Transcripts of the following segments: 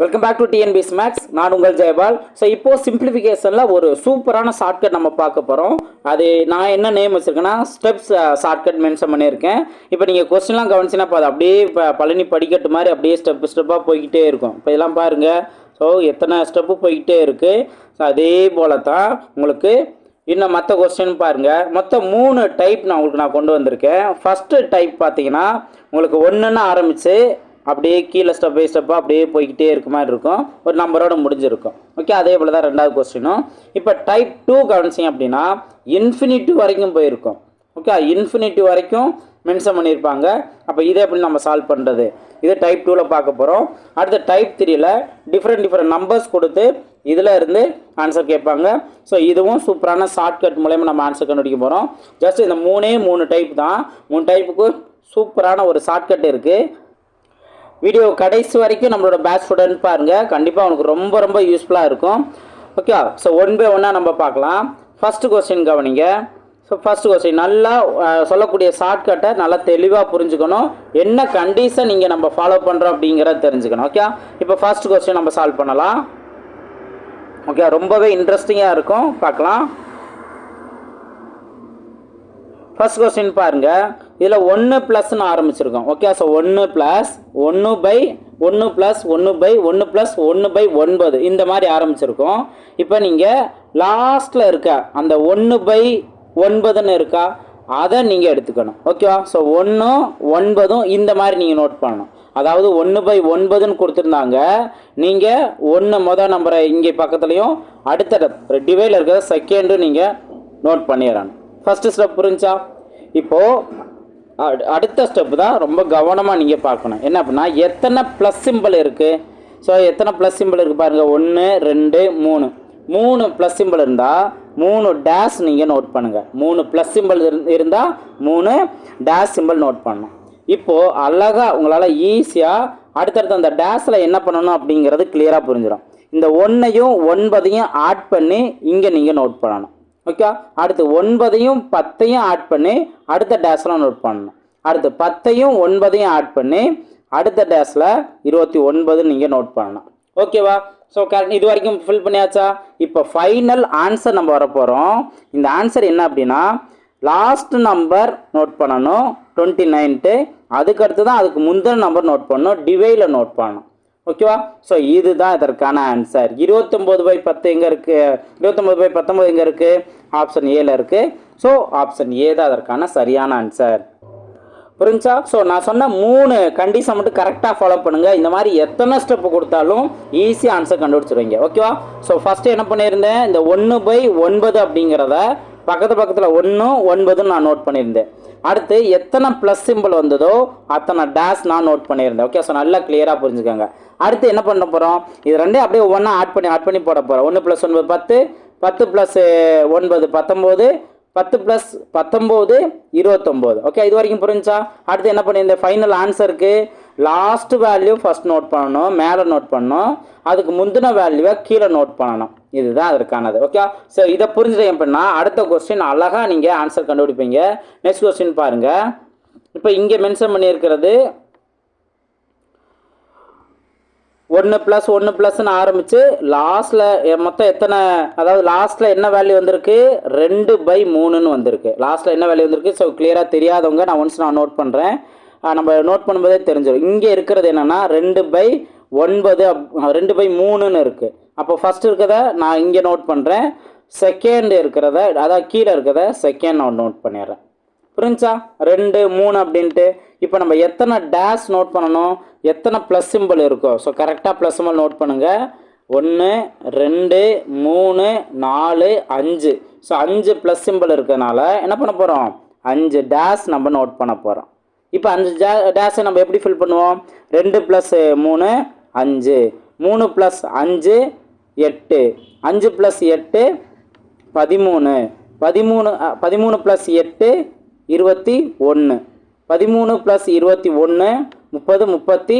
Welcome back to TNPS maths நான் உங்கள் Jayapal. So இப்போ சிம்பிளிஃபிகேஷனில் ஒரு சூப்பரான ஷார்ட்கட் நம்ம பார்க்க போகிறோம் அது நான் என்ன நேம் வச்சுருக்கேன்னா ஸ்டெப்ஸ் ஷார்ட்கட் மென்ஷன் பண்ணியிருக்கேன். இப்போ நீங்கள் கொஸ்டின்லாம் கவனிச்சுன்னா இப்போ அது அப்படியே இப்போ பழனி படிக்கட்டு மாதிரி அப்படியே ஸ்டெப் ஸ்டெப்பாக போய்கிட்டே இருக்கும். இப்போ இதெல்லாம் பாருங்கள் ஸோ எத்தனை ஸ்டெப்பு போய்கிட்டே இருக்குது ஸோ அதே போல தான் உங்களுக்கு இன்னும் மற்ற கொஸ்டின் பாருங்கள் மொத்தம் மூணு டைப் நான் உங்களுக்கு நான் கொண்டு வந்திருக்கேன். ஃபஸ்ட்டு டைப் பார்த்தீங்கன்னா உங்களுக்கு ஒன்றுன்னு ஆரம்பித்து அப்படியே கீழே ஸ்டெப் பை ஸ்டெப்பாக அப்படியே போய்கிட்டே இருக்க மாதிரி இருக்கும். ஒரு நம்பரோட முடிஞ்சிருக்கும். ஓகே அதே போல் தான் ரெண்டாவது கொஸ்டினும் இப்போ டைப் டூ கவனிச்சிங்க அப்படின்னா இன்ஃபினிட்டி வரைக்கும் போயிருக்கும். ஓகே இன்ஃபினிட்டி வரைக்கும் மென்ஷன் பண்ணியிருப்பாங்க. அப்போ இதை எப்படி நம்ம சால்வ் பண்ணுறது இது டைப் டூவில் பார்க்க போகிறோம் அடுத்து டைப் த்ரீயில் டிஃப்ரெண்ட் டிஃப்ரெண்ட் நம்பர்ஸ் கொடுத்து இதில் இருந்து ஆன்சர் கேட்பாங்க. ஸோ இதுவும் சூப்பரான ஷார்ட்கட் மூலயமா நம்ம ஆன்சர் கண்டுபிடிக்க போகிறோம் ஜஸ்ட் இந்த மூணே மூணு டைப் தான். மூணு டைப்புக்கு சூப்பரான ஒரு ஷார்ட்கட் இருக்குது வீடியோ கடைசி வரைக்கும் நம்மளோட பேட்ச் ஸ்டூடெண்ட் பாருங்கள் கண்டிப்பாக உனக்கு ரொம்ப ரொம்ப யூஸ்ஃபுல்லாக இருக்கும். ஓகே ஸோ ஒன் பை ஒன்னாக நம்ம பார்க்கலாம். ஃபஸ்ட்டு கொஸ்டின் கவனிங்க. ஸோ ஃபஸ்ட்டு கொஸ்டின் நல்லா சொல்லக்கூடிய ஷார்ட்கட்டை நல்லா தெளிவாக புரிஞ்சுக்கணும். என்ன கண்டிஷன் நீங்கள் நம்ம ஃபாலோ பண்ணுறோம் அப்படிங்கிறத தெரிஞ்சுக்கணும். ஓகே இப்போ ஃபர்ஸ்ட் கொஸ்டின் நம்ம சால்வ் பண்ணலாம். ஓகே ரொம்பவே இன்ட்ரெஸ்டிங்காக இருக்கும். பார்க்கலாம். ஃபர்ஸ்ட் கொஸ்டின் பாருங்க. இதில் ஒன்று ப்ளஸ்னு ஆரம்பிச்சிருக்கோம். ஓகே ஸோ ஒன்று ப்ளஸ் ஒன்று பை ஒன்று ப்ளஸ் ஒன்று பை ஒன்று ப்ளஸ் ஒன்று பை ஒன்பது. இந்த மாதிரி ஆரம்பிச்சிருக்கோம். இப்போ நீங்கள் லாஸ்ட்டில் இருக்க அந்த ஒன்று பை ஒன்பதுன்னு இருக்கா? அதை நீங்கள் எடுத்துக்கணும். ஓகேவா ஸோ ஒன்றும் ஒன்பதும் இந்த மாதிரி நீங்கள் நோட் பண்ணணும். அதாவது ஒன்று பை ஒன்பதுன்னு கொடுத்துருந்தாங்க. நீங்கள் ஒன்று மொதல் நம்பரை இங்கே பக்கத்துலேயும் அடுத்த டிவைல இருக்கிற செகண்டும் நீங்கள் நோட் பண்ணிடணும். ஃபஸ்ட்டு ஸ்டெப் புரிஞ்சா? இப்போது அடு- அடுத்த ஸ்டெப் தான் ரொம்ப கவனமாக நீங்கள் பார்க்கணும். என்ன அப்படின்னா எத்தனை ப்ளஸ் சிம்பிள் இருக்குது ஸோ எத்தனை ப்ளஸ் சிம்பிள் இருக்குது பாருங்கள் ஒன்று ரெண்டு மூணு. மூணு ப்ளஸ் சிம்பிள் இருந்தால் மூணு டேஷ் நீங்கள் நோட் பண்ணுங்கள் மூணு ப்ளஸ் சிம்பிள் இருந்தால் மூணு டேஷ் சிம்பிள் நோட் பண்ணணும். இப்போது அழகாக உங்களால் ஈஸியாக அடுத்தடுத்து அந்த டேஷில் என்ன பண்ணணும் அப்படிங்கிறது கிளியராக புரிஞ்சிடும் இந்த ஒன்றையும் ஒன்பதையும் ஆட் பண்ணி இங்கே நீங்கள் நோட் பண்ணணும். ஓகே அடுத்து ஒன்பதையும் பத்தையும் ஆட் பண்ணி அடுத்த டேஸில் நோட் பண்ணணும். அடுத்து பத்தையும் ஒன்பதையும் ஆட் பண்ணி அடுத்த டேஸில் இருபத்தி ஒன்பது நீங்கள் நோட் பண்ணணும். ஓகேவா ஸோ கரெக்ட் இது வரைக்கும் ஃபில் பண்ணியாச்சா? இப்போ ஃபைனல் ஆன்சர் நம்ம வர போகிறோம் இந்த ஆன்சர் என்ன அப்படின்னா லாஸ்ட் நம்பர் நோட் பண்ணணும் டுவெண்ட்டி நைன்ட்டு அதுக்கடுத்து தான் அதுக்கு முந்தின நம்பர் நோட் பண்ணணும் டிவைல நோட் பண்ணணும். ஓகேவா? ஸோ இதுதான் இதற்கான ஆன்சர் இருபத்தொம்போது பை பத்து எங்கே இருக்குது இருபத்தொம்போது பை பத்தொம்போது எங்கே இருக்குது ஆப்ஷன் ஏல இருக்குது ஸோ ஆப்ஷன் ஏ தான் அதற்கான சரியான ஆன்சர் புரிஞ்சா? ஸோ நான் சொன்ன மூணு கண்டிஷன் மட்டும் கரெக்டாக ஃபாலோ பண்ணுங்கள் இந்த மாதிரி எத்தனை ஸ்டெப் கொடுத்தாலும் ஈஸியாக ஆன்சர் கண்டுபிடிச்சிருவீங்க. ஓகேவா? ஸோ ஃபஸ்ட்டு என்ன பண்ணியிருந்தேன்? இந்த ஒன்று பை ஒன்பது அப்படிங்கிறத பக்கத்து பக்கத்தில் ஒன்று ஒன்பதுன்னு நான் நோட் பண்ணியிருந்தேன். அடுத்து எத்தனை ப்ளஸ் சிம்பிள் வந்ததோ அத்தனை டேஷ் நான் நோட் பண்ணியிருந்தேன். ஓகே ஸோ நல்லா கிளியராக புரிஞ்சுக்கோங்க. அடுத்து என்ன பண்ண போகிறோம் இது ரெண்டையும் அப்படியே ஒவ்வொன்றா ஆட் பண்ணி ஆட் பண்ணி போட போகிறோம் ஒன்று ப்ளஸ் ஒன்பது பத்து பத்து ப்ளஸ் ஒன்பது பத்தொம்போது பத்து ப்ளஸ் பத்தொம்போது இருபத்தொம்போது. ஓகே இது வரைக்கும் புரிஞ்சா? அடுத்து என்ன பண்ணியிருந்தேன்? ஃபைனல் ஆன்சருக்கு லாஸ்ட் வேல்யூ ஃபஸ்ட் நோட் பண்ணணும் மேலே நோட் பண்ணணும். அதுக்கு முந்தின வேல்யூவை கீழே நோட் பண்ணணும். இதுதான் அதற்கானது. ஓகே ஸோ இதை புரிஞ்சுட்டேன் அப்படின்னா அடுத்த கொஸ்டின் அழகாக நீங்கள் ஆன்சர் கண்டுபிடிப்பீங்க. நெக்ஸ்ட் கொஸ்டின் பாருங்கள் இப்போ இங்கே மென்ஷன் பண்ணியிருக்கிறது ஒன்று ப்ளஸ் ஒன்று ப்ளஸ்ன்னு ஆரம்பித்து லாஸ்ட்டில் மொத்தம் எத்தனை அதாவது லாஸ்ட்டில் என்ன வேல்யூ வந்திருக்கு? ரெண்டு பை மூணுன்னு வந்திருக்கு. லாஸ்ட்டில் என்ன வேல்யூ வந்திருக்கு? ஸோ கிளியராக தெரியாதவங்க நான் ஒன்ஸ் நான் நோட் பண்ணுறேன் நம்ம நோட் பண்ணும்போதே தெரிஞ்சிடும் இங்கே இருக்கிறது என்னென்னா ரெண்டு பை ஒன்பது அப்- ரெண்டு பை மூணுன்னு இருக்குது அப்போ ஃபஸ்ட் இருக்கிறத நான் இங்கே நோட் பண்ணுறேன் செகண்ட் இருக்கிறத அதாவது கீழே இருக்கிறத செகண்ட் நான் நோட் பண்ணிடுறேன். புரிஞ்சா? ரெண்டு மூணு அப்படின்ட்டு. இப்போ நம்ம எத்தனை டேஷ் நோட் பண்ணணும்? எத்தனை ப்ளஸ் சிம்பிள் இருக்கோ? ஸோ கரெக்டாக ப்ளஸ் சிம்பிள் நோட் பண்ணுங்கள் ஒன்று ரெண்டு மூணு நாலு அஞ்சு. ஸோ அஞ்சு ப்ளஸ் சிம்பிள் இருக்கிறதுனால என்ன பண்ண போகிறோம் அஞ்சு டேஷ் நம்ம நோட் பண்ண போகிறோம் இப்போ அஞ்சு டே டேஷை நம்ம எப்படி ஃபில் பண்ணுவோம்? ரெண்டு ப்ளஸ் மூணு அஞ்சு. மூணு ப்ளஸ் அஞ்சு எட்டு. அஞ்சு ப்ளஸ் எட்டு பதிமூணு. பதிமூணு பதிமூணு ப்ளஸ் எட்டு இருபத்தி ஒன்று பதிமூணு ப்ளஸ் இருபத்தி ஒன்று முப்பது முப்பத்தி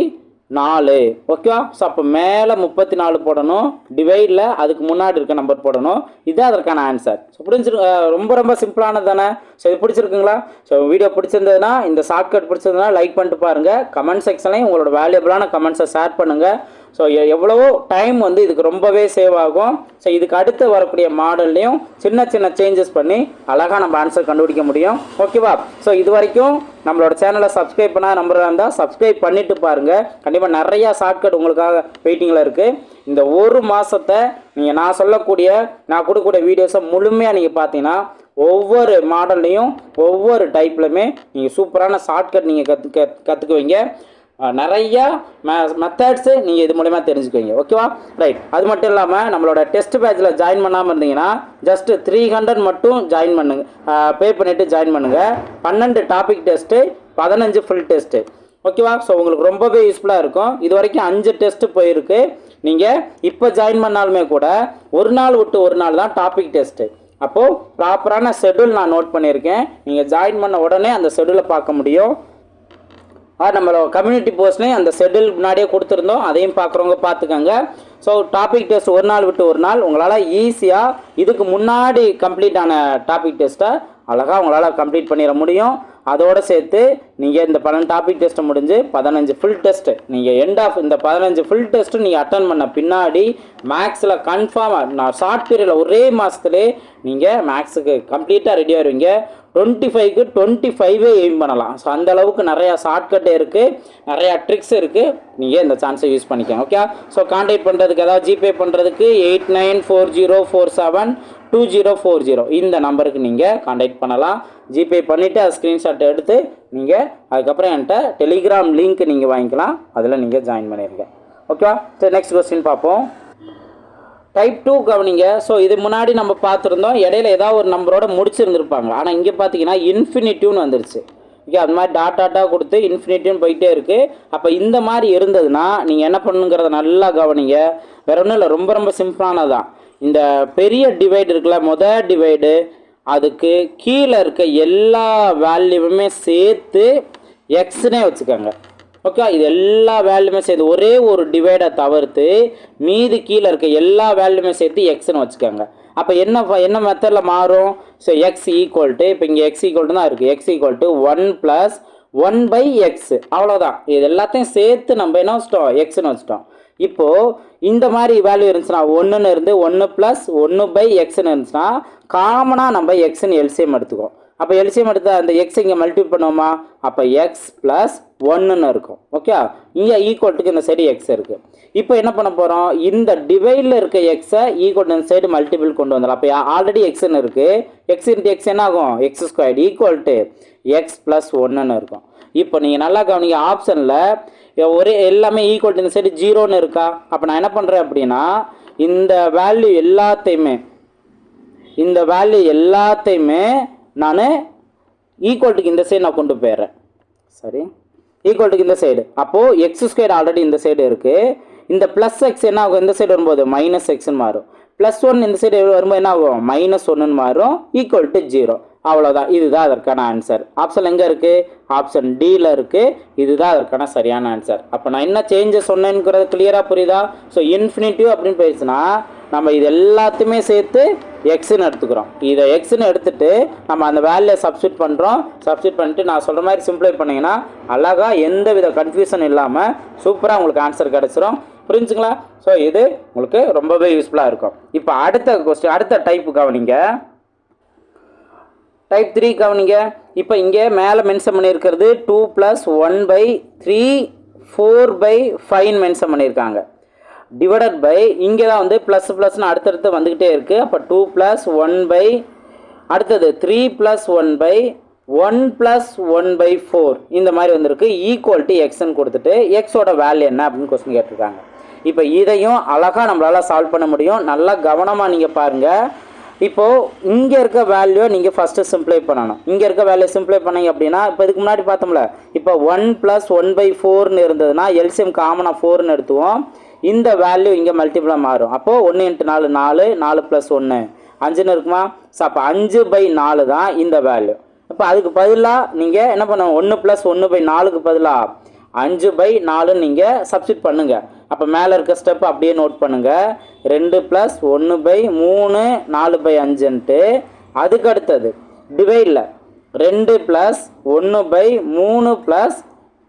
நாலு. ஓகேவா ஸோ அப்போ மேலே முப்பத்தி நாலு போடணும். டிவைடில் அதுக்கு முன்னாடி இருக்க நம்பர் போடணும். இதுதான் அதற்கான ஆன்சர் ஸோ புரிஞ்சிரு ரொம்ப ரொம்ப சிம்பிளானது தானே ஸோ இது பிடிச்சிருக்குங்களா ஸோ வீடியோ பிடிச்சிருந்ததுன்னா இந்த ஷார்ட்கட் பிடிச்சிருந்ததுன்னா லைக் பண்ணிட்டு பாருங்கள் கமெண்ட் செக்ஷன்லையும் உங்களோட வேல்யூபிளான கமெண்ட்ஸை ஷேர் பண்ணுங்கள் ஸோ எவ்வளவோ டைம் வந்து இதுக்கு ரொம்பவே சேவ் ஆகும். ஸோ இதுக்கு அடுத்து வரக்கூடிய மாடல்லையும் சின்ன சின்ன சேஞ்சஸ் பண்ணி அழகாக நம்ம ஆன்சர் கண்டுபிடிக்க முடியும். ஓகேவா ஸோ இது வரைக்கும் நம்மளோட சேனலை சப்ஸ்கிரைப் பண்ண நம்பராக இருந்தால் சப்ஸ்கிரைப் பண்ணிட்டு பாருங்கள் கண்டிப்பாக நிறையா ஷார்ட்கட் உங்களுக்காக வெயிட்டிங்கில் இருக்குது இந்த ஒரு மாதத்தை நீங்கள் நான் சொல்லக்கூடிய நான் கொடுக்கக்கூடிய வீடியோஸை முழுமையாக நீங்கள் பார்த்தீங்கன்னா ஒவ்வொரு மாடல்லையும் ஒவ்வொரு டைப்லையுமே நீங்கள் சூப்பரான ஷார்ட்கட் நீங்கள் கற்று கற்றுக்குவீங்க நிறையா மெத்தட்ஸு நீங்கள் இது மூலயமா தெரிஞ்சுக்குவீங்க. ஓகேவா ரைட் அது மட்டும் இல்லாமல் நம்மளோட டெஸ்ட் பேட்சில் ஜாயின் பண்ணாமல் இருந்தீங்கன்னா ஜஸ்ட்டு த்ரீ ஹண்ட்ரட் மட்டும் ஜாயின் பண்ணுங்க. பே பண்ணிவிட்டு ஜாயின் பண்ணுங்கள் பன்னெண்டு டாபிக் டெஸ்ட்டு பதினஞ்சு ஃபுல் டெஸ்ட்டு ஓகேவா ஸோ உங்களுக்கு ரொம்பவே யூஸ்ஃபுல்லாக இருக்கும். இது வரைக்கும் அஞ்சு டெஸ்ட்டு போயிருக்கு. நீங்கள் இப்போ ஜாயின் பண்ணாலுமே கூட ஒரு நாள் விட்டு ஒரு நாள் தான் டாபிக் டெஸ்ட்டு அப்போது ப்ராப்பரான ஷெடியூல் நான் நோட் பண்ணியிருக்கேன். நீங்கள் ஜாயின் பண்ண உடனே அந்த ஷெடியூலை பார்க்க முடியும். நம்மளோட கம்யூனிட்டி போஸ்ட்லேயும் அந்த ஷெட்யூல் முன்னாடியே கொடுத்துருந்தோம். அதையும் பார்க்குறவங்க பார்த்துக்கோங்க ஸோ டாபிக் டெஸ்ட் ஒரு நாள் விட்டு ஒரு நாள். உங்களால் ஈஸியாக இதுக்கு முன்னாடி கம்ப்ளீட் ஆன டாபிக் டெஸ்ட்டை அழகாக உங்களால் கம்ப்ளீட் பண்ணிட முடியும். அதோடு சேர்த்து நீங்கள் இந்த பன்னெண்டு டாபிக் டெஸ்ட்டை முடிஞ்சு பதினஞ்சு ஃபுல் டெஸ்ட்டு நீங்கள் எண்ட் ஆஃப் இந்த பதினஞ்சு ஃபுல் டெஸ்ட்டு நீங்கள் அட்டன் பண்ண பின்னாடி மேக்ஸில் கன்ஃபார்மாக நான் ஷார்ட் பீரியடில் ஒரே மாதத்துலேயே நீங்கள் மேக்ஸுக்கு கம்ப்ளீட்டாக ரெடி ஆயிருவீங்க. டுவெண்ட்டி ஃபைவ்க்கு டுவெண்ட்டி ஃபைவே எய்ம் பண்ணலாம். ஸோ அந்த அளவுக்கு நிறையா ஷார்ட்கட் இருக்குது நிறையா ட்ரிக்ஸ் இருக்குது நீங்கள் இந்த சான்ஸை யூஸ் பண்ணிக்கலாம். ஓகே ஸோ கான்டாக்ட் பண்ணுறதுக்கு ஏதாவது ஜிபே பண்ணுறதுக்கு eight nine four zero four seven two zero four zero இந்த நம்பருக்கு நீங்கள் காண்டாக்ட் பண்ணலாம். ஜிபே பண்ணிவிட்டு அது ஸ்க்ரீன்ஷாட் எடுத்து நீங்கள் அதுக்கப்புறம் என்கிட்ட டெலிகிராம் லிங்க் நீங்கள் வாங்கிக்கலாம். அதில் நீங்கள் ஜாயின் பண்ணிடுங்க ஓகேவா சரி நெக்ஸ்ட் கொஸ்டின் பார்ப்போம். டைப் டூ கவனிங்க. ஸோ இது முன்னாடி நம்ம பார்த்துருந்தோம். இடையில ஏதாவது ஒரு நம்பரோட முடிச்சிருந்துருப்பாங்க. ஆனால் இங்கே பார்த்தீங்கன்னா இன்ஃபினிட்டிவ்னு வந்துருச்சு. ஓகே அது மாதிரி டாட் டாட்டாக கொடுத்து இன்ஃபினிட்டின்னு போயிட்டே இருக்குது அப்போ இந்த மாதிரி இருந்ததுன்னா நீங்கள் என்ன பண்ணுங்கிறத நல்லா கவனிங்க. வேற ஒன்றும் இல்லை ரொம்ப ரொம்ப சிம்பிளானதான் இந்த பெரிய டிவைடு இருக்குல்ல மொதல் டிவைடு அதுக்கு கீழே இருக்க எல்லா வேல்யூவுமே சேர்த்து எக்ஸ்னே வச்சுக்கோங்க. ஓகே இது எல்லா வேல்யூமே சேர்த்து ஒரே ஒரு டிவைடை தவிர்த்து மீதி கீழே இருக்க எல்லா வேல்யூமே சேர்த்து எக்ஸ்னு வச்சுக்கோங்க. அப்போ என்ன என்ன மெத்தடில் மாறும்? ஸோ எக்ஸ் ஈக்குவல் டு இப்போ இங்கே எக்ஸ் ஈக்குவல் தான் இருக்குது x equal to one plus one by x அவ்வளோதான் இது எல்லாத்தையும் சேர்த்து நம்ம என்ன வச்சிட்டோம்? எக்ஸ்னு வச்சிட்டோம். இப்போது இந்த மாதிரி வேல்யூ இருந்துச்சுன்னா ஒன்றுன்னு இருந்து ஒன்று ப்ளஸ் ஒன்று பை எக்ஸ்னு இருந்துச்சுன்னா காமனாக நம்ம எக்ஸ்னு எல்சிஎம் எடுத்துக்கோம் அப்போ எல்சிஎம் எடுத்தா அந்த எக்ஸ் இங்கே மல்டிபிள் பண்ணுவோமா? அப்போ எக்ஸ் ப்ளஸ் ஒன்றுன்னு இருக்கும். ஓகே இங்கே ஈக்குவல்ட்டுக்கு இந்த சைடு எக்ஸ் இருக்குது இப்போ என்ன பண்ண போகிறோம் இந்த டிவைடில் இருக்க எக்ஸை ஈக்குவல் இந்த சைடு மல்டிபிள் கொண்டு வந்துடலாம். அப்போ ஆல்ரெடி எக்ஸ்ன்னு இருக்குது எக்ஸ் இன்ட்டு எக்ஸ் என்ன ஆகும் x squared equal to x plus ஒன்றுன்னு இருக்கும். இப்போ நீங்கள் நல்லா கவனிங்க ஆப்ஷனில் ஒரே எல்லாமே ஈக்குவல் இந்த சைடு ஜீரோன்னு இருக்கா? அப்போ நான் என்ன பண்ணுறேன் அப்படின்னா இந்த வேல்யூ எல்லாத்தையுமே இந்த வேல்யூ எல்லாத்தையுமே நான் ஈக்குவல்ட்டுக்கு இந்த சைடு நான் கொண்டு போயிடுறேன். சரி? ஈக்குவல்ட்டுக்கு இந்த சைடு அப்போது எக்ஸ் ஸ்கொயர் ஆல்ரெடி இந்த சைடு இருக்குது இந்த ப்ளஸ் எக்ஸ் என்ன ஆகும்? இந்த சைடு வரும்போது மைனஸ் எக்ஸ்னு மாறும். ப்ளஸ் ஒன் இந்த சைடு வரும்போது என்ன ஆகும்? மைனஸ் ஒன்றுன்னு மாறும். ஈக்குவல் டு ஜீரோ அவ்வளோதான் இதுதான் அதற்கான ஆன்சர் ஆப்ஷன் எங்கே இருக்குது ஆப்ஷன் டியில் இருக்குது இதுதான் அதற்கான சரியான ஆன்சர் அப்போ நான் என்ன சேஞ்சஸ் சொன்னேங்கிறது கிளியராக புரியுதா? ஸோ இன்ஃபினிட்டிவ் அப்படின்னு போயிடுச்சுன்னா நம்ம இது எல்லாத்தையுமே சேர்த்து எக்ஸுன்னு எடுத்துக்கிறோம். இதை எக்ஸுன்னு எடுத்துட்டு நம்ம அந்த வேல்யூ சப்ஸ்டிட் பண்ணுறோம் சப்ஸ்டிட் பண்ணிட்டு நான் சொல்கிற மாதிரி சிம்பிளை பண்ணிங்கன்னா அழகாக எந்த வித கன்ஃபியூஷன் இல்லாமல் சூப்பராக உங்களுக்கு ஆன்சர் கிடச்சிரும். புரிஞ்சுங்களா? ஸோ இது உங்களுக்கு ரொம்பவே யூஸ்ஃபுல்லாக இருக்கும். இப்போ அடுத்த கொஸ்டின் அடுத்த டைப் கவனிங்க. டைப் த்ரீ கவனிங்க. இப்போ இங்கே மேலே மென்ஷன் பண்ணியிருக்கிறது two plus one by three four by five mention பண்ணியிருக்காங்க. டிவைடட் பை இங்கே தான் வந்து ப்ளஸ் ப்ளஸ்னு அடுத்தடுத்து வந்துக்கிட்டே இருக்குது அப்போ டூ ப்ளஸ் ஒன் பை அடுத்தது three plus one by one plus one by four இந்த மாதிரி வந்திருக்கு. ஈக்குவாலிட்டி டு எக்ஸ்ன்னு கொடுத்துட்டு எக்ஸோட வேல்யூ என்ன அப்படின்னு கொஸ்டின் கேட்டிருக்காங்க. இப்போ இதையும் அழகாக நம்மளால் சால்வ் பண்ண முடியும். நல்லா கவனமாக நீங்கள் பாருங்கள் இப்போது இங்கே இருக்க வேல்யூ நீங்கள் ஃபஸ்ட்டு சிம்ப்ளை பண்ணணும். இங்கே இருக்க வேல்யூ சிம்ப்ளை பண்ணீங்க அப்படின்னா இப்போ இதுக்கு முன்னாடி பார்த்தோம்ல இப்போ ஒன் ப்ளஸ் ஒன் பை ஃபோர்னு இருந்ததுன்னா எல்சிஎம் காமனாக ஃபோர்னு எடுத்துவோம். இந்த வேல்யூ இங்கே மல்டிபிளாக மாறும். அப்போது ஒன்று இன்ட்டு நாலு நாலு நாலு ப்ளஸ் ஒன்று அஞ்சுன்னு இருக்குமா? ஸோ அப்போ அஞ்சு பை நாலு தான் இந்த வேல்யூ இப்போ அதுக்கு பதிலாக நீங்கள் என்ன பண்ணணும்? ஒன்று ப்ளஸ் ஒன்று பை நாலுக்கு பதிலாக அஞ்சு பை நாலுன்னு நீங்கள் சப்ஸ்டிட் பண்ணுங்கள் அப்போ மேலே இருக்க ஸ்டெப் அப்படியே நோட் பண்ணுங்கள் ரெண்டு ப்ளஸ் ஒன்று பை மூணு நாலு பை அஞ்சுன்ட்டு. அதுக்கு அடுத்தது டிவைடில் ரெண்டு ப்ளஸ் ஒன்று பை மூணு ப்ளஸ்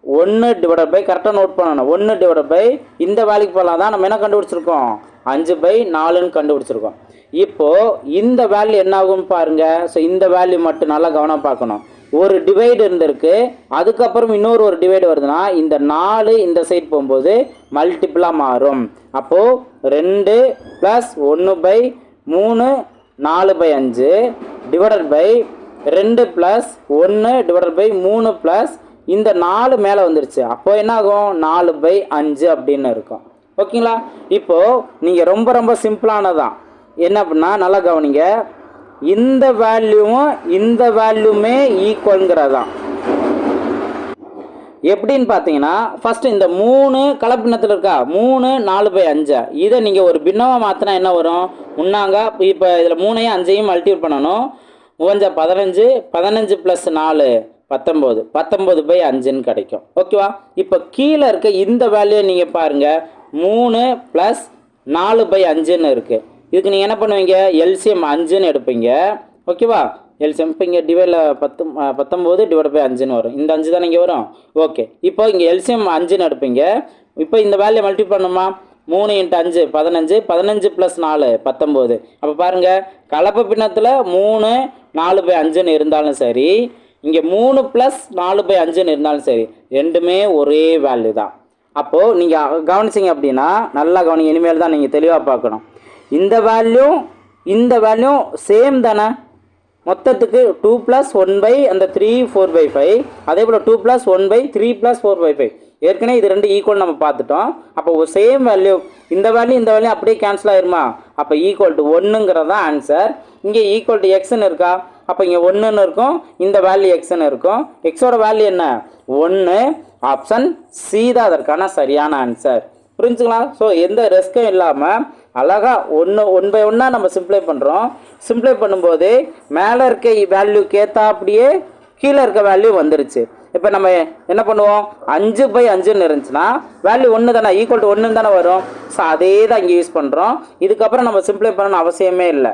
ஒன்று டிவைட் பை கரெக்டாக நோட் பண்ணணும். ஒன்று டிவைட் பை இந்த வேலைக்கு போகலாம் தான் நம்ம என்ன கண்டுபிடிச்சிருக்கோம்? அஞ்சு பை நாலுன்னு கண்டுபிடிச்சிருக்கோம். இப்போது இந்த வேல்யூ என்ன ஆகும்னு பாருங்கள் ஸோ இந்த வேல்யூ மட்டும் நல்லா கவனம் பார்க்கணும். ஒரு டிவைடு இருந்திருக்கு. அதுக்கப்புறம் இன்னொரு ஒரு டிவைடு வருதுன்னா இந்த நாலு இந்த சைட் போகும்போது மல்டிப்புளாக மாறும். அப்போது ரெண்டு ப்ளஸ் ஒன்று பை மூணு நாலு பை அஞ்சு டிவைடட் பை ரெண்டு ப்ளஸ் ஒன்று டிவைடட் பை மூணு ப்ளஸ் இந்த நாலு மேலே வந்துருச்சு. அப்போ என்ன ஆகும் நாலு பை அஞ்சு அப்படின்னு இருக்கும். ஓகேங்களா இப்போது நீங்கள் ரொம்ப ரொம்ப சிம்பிளானதான் என்ன அப்படின்னா நல்லா கவனிங்க. இந்த வேல்யூவும் இந்த வேல்யூமே ஈக்குவல்ங்கிறதான் எப்படின்னு பார்த்தீங்கன்னா ஃபஸ்ட்டு இந்த மூணு கலப்பினத்தில் இருக்கா? மூணு நாலு பை அஞ்சு. இதை நீங்கள் ஒரு பின்னமாக மாற்றினா என்ன வரும்? முன்னாங்க இப்போ இதில் மூணையும் அஞ்சையும் மல்டிபிள் பண்ணணும். மூவஞ்சா பதினஞ்சு பதினஞ்சு ப்ளஸ் நாலு பத்தொம்போது பத்தொம்போது பை அஞ்சுன்னு கிடைக்கும். ஓகேவா? இப்போ கீழே இருக்க இந்த வேல்யூ நீங்கள் பாருங்கள் மூணு ப்ளஸ் நாலு பை அஞ்சுன்னு இருக்குது இதுக்கு நீங்கள் என்ன பண்ணுவீங்க? எல்சிஎம் அஞ்சுன்னு எடுப்பீங்க. ஓகேவா எல்சிஎம் இப்போ இங்கே டிவைடில் பத்து பத்தொம்போது டிவைட் பை அஞ்சுன்னு வரும். இந்த அஞ்சு தான் இங்கே வரும்? ஓகே இப்போ இங்கே எல்சிஎம் அஞ்சுன்னு எடுப்பீங்க. இப்போ இந்த வேல்யூ மல்டி பண்ணுமா? மூணு இன்ட்டு அஞ்சு பதினஞ்சு. பதினஞ்சு ப்ளஸ் நாலு பத்தொம்போது. அப்போ பாருங்கள் கலப்பு பின்னத்தில் மூணு நாலு பை அஞ்சுன்னு இருந்தாலும் சரி இங்கே மூணு ப்ளஸ் நாலு பை அஞ்சுன்னு இருந்தாலும் சரி ரெண்டுமே ஒரே வேல்யூ தான். அப்போது நீங்கள் கவனிச்சிங்க அப்படின்னா நல்லா கவனிங்க. இனிமேல் தான் நீங்கள் தெளிவாக பார்க்கணும். இந்த வேல்யூ இந்த வேல்யூ சேம் தானே? மொத்தத்துக்கு டூ ப்ளஸ் ஒன் பை அந்த த்ரீ ஃபோர் பை ஃபைவ் அதே போல் two plus one by three plus four by five ஏற்கனவே இது ரெண்டு ஈக்குவல் நம்ம பார்த்துட்டோம். அப்போ ஒரு சேம் வேல்யூ இந்த வேல்யூ இந்த வேல்யூ அப்படியே கேன்சல் ஆயிருமா? அப்போ ஈக்குவல் டு ஒன்றுங்கிறது தான் ஆன்சர் இங்கே ஈக்குவல் டு எக்ஸ்ன்னு இருக்கா? அப்போ இங்கே ஒன்றுன்னு இருக்கும். இந்த வேல்யூ எக்ஸ்ன்னு இருக்கும். எக்ஸோட வேல்யூ என்ன? ஒன்று ஆப்ஷன் சி தான் அதற்கான சரியான ஆன்சர் புரிஞ்சுங்களா? ஸோ எந்த ரிஸ்க்கும் இல்லாமல் அழகாக ஒன்று ஒன் பை ஒன்னாக நம்ம சிம்ப்ளை பண்ணுறோம் சிம்ப்ளை பண்ணும்போது மேலே இருக்க வேல்யூக்கு ஏற்றா அப்படியே கீழே இருக்க வேல்யூ வந்துருச்சு. இப்போ நம்ம என்ன பண்ணுவோம்? அஞ்சு பை அஞ்சுன்னு இருந்துச்சுன்னா வேல்யூ ஒன்று தானே ஈக்குவல் டு ஒன்று தானே வரும். ஸோ அதே தான் இங்கே யூஸ் பண்ணுறோம் இதுக்கப்புறம் நம்ம சிம்ப்ளை பண்ணணும் அவசியமே இல்லை.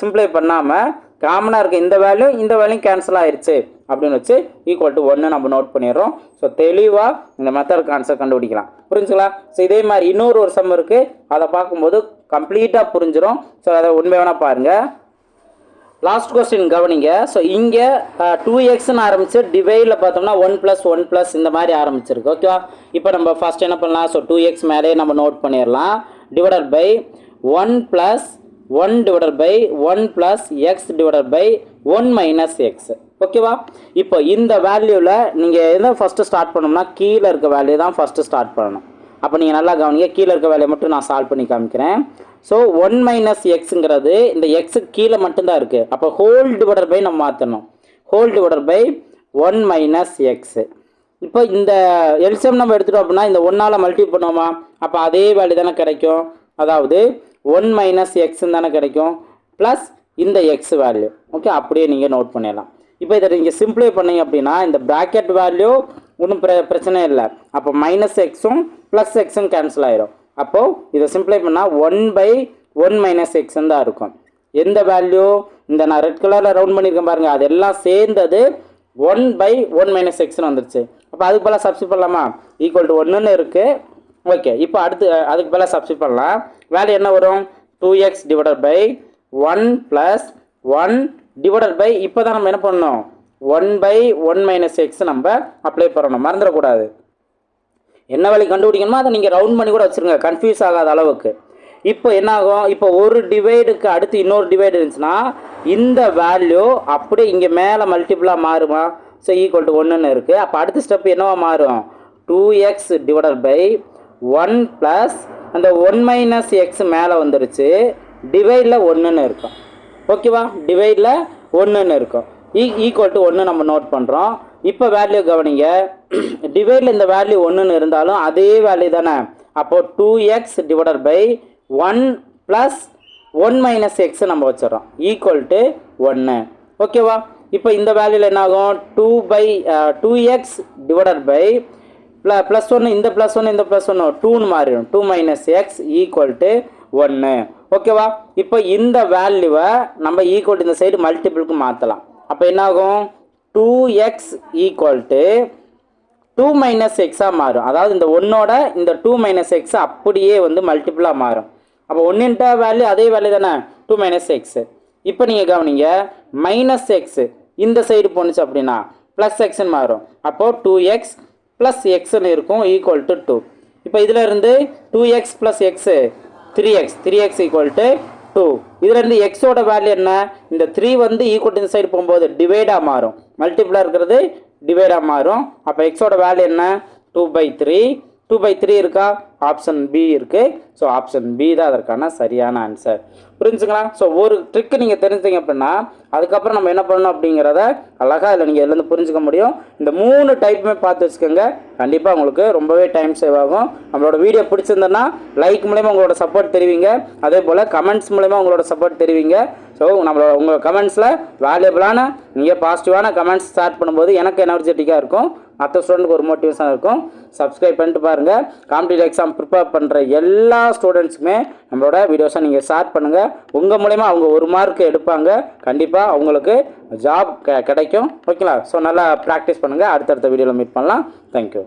சிம்ப்ளை பண்ணாமல் காமனாக இருக்க இந்த வேல்யூ இந்த வேல்யூ கேன்சல் ஆயிடுச்சு அப்படின்னு வச்சு ஈக்குவல் டு ஒன்று நம்ம நோட் பண்ணிடுறோம். ஸோ தெளிவாக இந்த மெத்தட் ஆன்சர் கண்டுபிடிக்கலாம். புரிஞ்சுங்களா? ஸோ இதே மாதிரி இன்னொரு ஒரு சம் இருக்குது அதை பார்க்கும்போது கம்ப்ளீட்டாக புரிஞ்சிடும் ஸோ அதை உண்மை வேணால் பாருங்கள் லாஸ்ட் கொஸ்டின் கவனிங்க. ஸோ இங்கே டூ எக்ஸ்னு ஆரம்பிச்சு டிவைடில் பார்த்தோம்னா ஒன் ப்ளஸ் ஒன் ப்ளஸ் இந்த மாதிரி ஆரம்பிச்சிருக்கு. ஓகேவா இப்போ நம்ம ஃபஸ்ட் என்ன பண்ணலாம்? ஸோ டூ எக்ஸ் மேலே நம்ம நோட் பண்ணிடலாம். Divided by one plus one divided by one plus x divided by one minus x ஓகேவா? இப்போ இந்த வேல்யூவில் நீங்கள் எதை ஃபஸ்ட்டு ஸ்டார்ட் பண்ணோம்னா கீழே இருக்க வேல்யூ தான் ஃபஸ்ட்டு ஸ்டார்ட் பண்ணணும். அப்போ நீங்கள் நல்லா கவனிங்க கீழே இருக்க வேலையை மட்டும் நான் சால்வ் பண்ணி காமிக்கிறேன். ஸோ ஒன் மைனஸ் எக்ஸுங்கிறது இந்த எக்ஸுக்கு கீழே மட்டும்தான் இருக்குது அப்போ ஹோல் டிவைடர் பை நம்ம மாற்றணும் whole divider by one minus x இப்போ இந்த எல்சிஎம் நம்ம எடுத்துட்டோம் அப்படின்னா இந்த ஒன்றால் மல்டி பண்ணுவோமா? அப்போ அதே வேல்யூ தானே கிடைக்கும். அதாவது ஒன் மைனஸ் எக்ஸுன்னு தானே கிடைக்கும். ப்ளஸ் இந்த எக்ஸ் வேல்யூ ஓகே அப்படியே நீங்கள் நோட் பண்ணிடலாம். இப்போ இதை நீங்கள் சிம்பிளை பண்ணீங்க அப்படின்னா இந்த ப்ராக்கெட் வேல்யூ ஒன்றும் பிர பிரச்சனை இல்லை. அப்போ மைனஸ் எக்ஸும் ப்ளஸ் எக்ஸும் கேன்சல் ஆயிரும். அப்போது இதை சிம்பிளை பண்ணால் ஒன் பை ஒன் மைனஸ் எக்ஸ்ன்னு தான் இருக்கும். எந்த வேல்யூ இந்த நான் ரெட் கலரில் ரவுண்ட் பண்ணியிருக்கேன் பாருங்கள் அதெல்லாம் சேர்ந்தது ஒன் பை ஒன் மைனஸ் எக்ஸ்னு வந்துருச்சு. அப்போ அதுக்கு பதிலாக சப்ஸ்டிட் பண்ணலாமா? ஈக்குவல் டு ஒன்றுன்னு இருக்குது ஓகே இப்போ அடுத்து அதுக்கு பதிலாக சப்ஸ்டிட் பண்ணலாம். வேல்யூ என்ன வரும்? Two x divided by one plus one divided by இப்போ தான் நம்ம என்ன பண்ணணும்? One by one minus x நம்ம அப்ளை பண்ணணும். மறந்துடக்கூடாது. என்ன வேலை கண்டுபிடிக்கணுமோ அதை நீங்கள் ரவுண்ட் பண்ணி கூட வச்சுருங்க. கன்ஃபியூஸ் ஆகாத அளவுக்கு. இப்போ என்ன ஆகும் இப்போ ஒரு டிவைடுக்கு அடுத்து இன்னொரு டிவைடு இருந்துச்சுன்னா இந்த வேல்யூ அப்படியே இங்கே மேலே மல்டிப்புளாக மாறுமா? ஸோ ஈக்குவல் டு ஒன்றுன்னு இருக்குது அப்போ அடுத்த ஸ்டெப் என்னவா மாறும்? Two x divided by one plus அந்த ஒன் மைனஸ் எக்ஸ் மேலே வந்துருச்சு. டிவைடில் ஒன்றுன்னு இருக்கும். ஓகேவா? டிவைடில் ஒன்றுன்னு இருக்கும். ஈ ஈக்குவல் டு ஒன்று நம்ம நோட் பண்ணுறோம் இப்போ வேல்யூ கவனிங்க. டிவைடில் இந்த வேல்யூ ஒன்றுன்னு இருந்தாலும் அதே வேல்யூ தானே? அப்போது two x divided by one plus one minus x நம்ம வச்சிடறோம். ஈக்குவல் டு ஒன்று ஓகேவா? இப்போ இந்த வேல்யூவில் என்ன ஆகும் two by two x divided by plus plus ஒன்று இந்த ப்ளஸ் ஒன்று இந்த ப்ளஸ் ஒன்று டூன்னு மாறிடும். Two minus x equal to ஒன்று ஓகேவா இப்போ இந்த வேல்யூவை நம்ம ஈக்குவல் இந்த சைடு மல்டிபிளுக்கு மாற்றலாம் அப்போ என்ன ஆகும் two x equal to two minus எக்ஸாக மாறும். அதாவது இந்த ஒன்னோட இந்த டூ மைனஸ் எக்ஸ் அப்படியே வந்து மல்டிப்புளாக மாறும். அப்போ ஒன்றுன்ற வேல்யூ அதே வேல்யூ தானே? டூ மைனஸ் எக்ஸு இப்போ நீங்கள் கவனிங்க மைனஸ் எக்ஸு இந்த சைடு போணுச்சு அப்படின்னா ப்ளஸ் எக்ஸ்ன்னு மாறும். அப்போது டூ எக்ஸ் ப்ளஸ் எக்ஸ்ன்னு இருக்கும் ஈக்குவல் டு டூ இப்போ இதில் இருந்து two x plus x three x three x equal to two இதுலேருந்து எக்ஸோட வேல்யூ என்ன? இந்த த்ரீ வந்து ஈக்குவல் இந்த சைடு போகும்போது டிவைடாக மாறும். மல்டிப்ளாக இருக்கிறது டிவைடாக மாறும். அப்போ எக்ஸோட வேல்யூ என்ன? Two by three two by three இருக்கா? ஆப்ஷன் பி இருக்குது ஸோ ஆப்ஷன் பி தான் அதற்கான சரியான ஆன்சர் புரிஞ்சுங்களா? ஸோ ஒரு ட்ரிக்கு நீங்கள் தெரிஞ்சிங்க அப்படின்னா அதுக்கப்புறம் நம்ம என்ன பண்ணணும் அப்படிங்கிறத அழகாக இதில் நீங்கள் இதுலேருந்து புரிஞ்சுக்க முடியும். இந்த மூணு டைப்புமே பார்த்து வச்சுக்கோங்க. கண்டிப்பாக உங்களுக்கு ரொம்பவே டைம் சேவ் ஆகும். நம்மளோட வீடியோ பிடிச்சிருந்ததுன்னா லைக் மூலயமா உங்களோட சப்போர்ட் தெரிவிங்க. அதே போல் கமெண்ட்ஸ் மூலயமா உங்களோட சப்போர்ட் தெரிவிங்க. ஸோ நம்மளோட உங்கள் கமெண்ட்ஸில் வேல்யூபிளான நீங்கள் பாசிட்டிவான கமெண்ட்ஸ் ஸ்டார்ட் பண்ணும்போது எனக்கு எனர்ஜெட்டிக்காக இருக்கும். மற்ற ஸ்டூடெண்ட்டுக்கு ஒரு மோட்டிவேஷனாக இருக்கும். சப்ஸ்கிரைப் பண்ணிட்டு பாருங்கள் காம்படிட்டிவ் எக்ஸாம் ப்ரிப்பேர் பண்ணுற எல்லா ஸ்டூடெண்ட்ஸுமே நம்மளோட வீடியோஸை நீங்கள் ஸ்டார்ட் பண்ணுங்கள் உங்கள் மூலயமா அவங்க ஒரு மார்க் எடுப்பாங்க. கண்டிப்பாக அவங்களுக்கு ஜாப் கிடைக்கும். ஓகேங்களா ஸோ நல்லா ப்ராக்டிஸ் பண்ணுங்கள் அடுத்தடுத்த வீடியோவில் மீட் பண்ணலாம். தேங்க்யூ